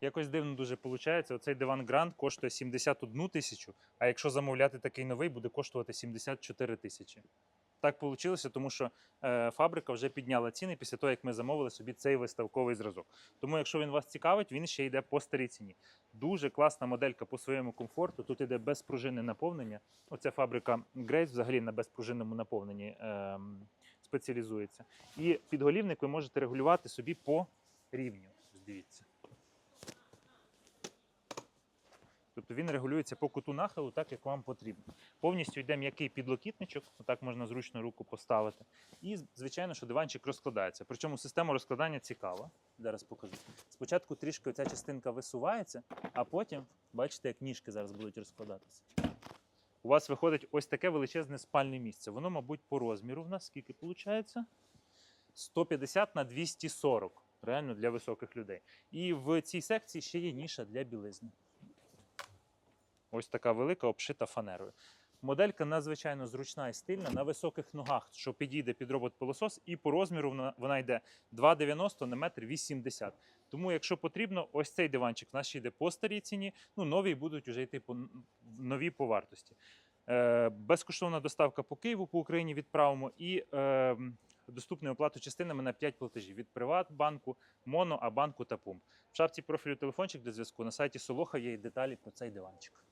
Якось дивно дуже виходить. Оцей диван Grand коштує 71 тисячу, а якщо замовляти такий новий, буде коштувати 74 тисячі. Так вийшло, тому що е, фабрика вже підняла ціни після того, як ми замовили собі цей виставковий зразок. Тому, якщо він вас цікавить, він ще йде по старій ціні. Дуже класна моделька по своєму комфорту. Тут йде безпружинне наповнення. Оця фабрика Grace взагалі на безпружинному наповненні ем, спеціалізується. І підголівник ви можете регулювати собі по рівню. Дивіться. Тобто він регулюється по куту нахилу, так як вам потрібно. Повністю йде м'який підлокітничок, так можна зручно руку поставити. І, звичайно, що диванчик розкладається. Причому система розкладання цікава. Зараз покажу. Спочатку трішки ця частинка висувається, а потім, бачите, як ніжки зараз будуть розкладатися. У вас виходить ось таке величезне спальне місце. Воно, мабуть, по розміру в нас скільки виходить? 150 на 240. Реально для високих людей. І в цій секції ще є ніша для білизни. Ось така велика, обшита фанерою. Моделька надзвичайно зручна і стильна на високих ногах, що підійде під робот-пилосос, і по розміру вона, вона йде 2,90 на метр 80. Тому, якщо потрібно, ось цей диванчик в нас ще йде по старій ціні. Ну, нові будуть вже йти по нові по вартості. Е, безкоштовна доставка по Києву по Україні відправимо і е, доступну оплату частинами на 5 платежів від Приватбанку, Моно, Абанку та Пумп. В шапці профілю телефончик для зв'язку на сайті Солоха є і деталі про цей диванчик.